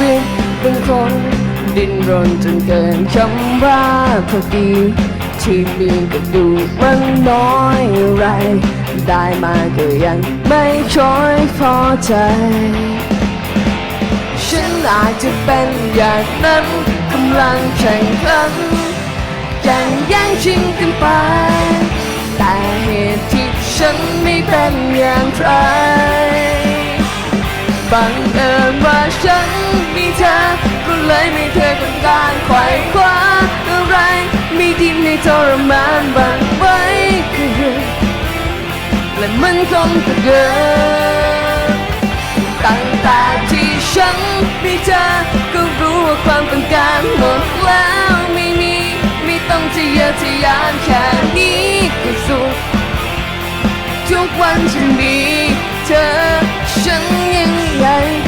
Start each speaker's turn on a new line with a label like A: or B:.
A: วิตเป็นคน ดิ้นรนจนเกินคำว่าพอดีที่มีก็ดูมันน้อยอะไร ได้มาก็ยังไม่ค่อยพอใจ ฉันอาจจะเป็นอย่างนั้นกำลังแข่งขันแข่งแย่งชิงกันไป แต่เหตุที่ฉันไม่เป็นอย่างใครบังเอิญว่า คว้าอะไรมีดินให้ทรมานบังไว้คือและมันคงจะเกินตั้งแต่ที่ฉันมีเธอก็รู้ว่าความต้องการหมดแล้วไม่มีไม่ต้องจะเยอะทะยานแค่นี้ก็สุขทุกวันที่มีเธอฉันยังไงก็เพี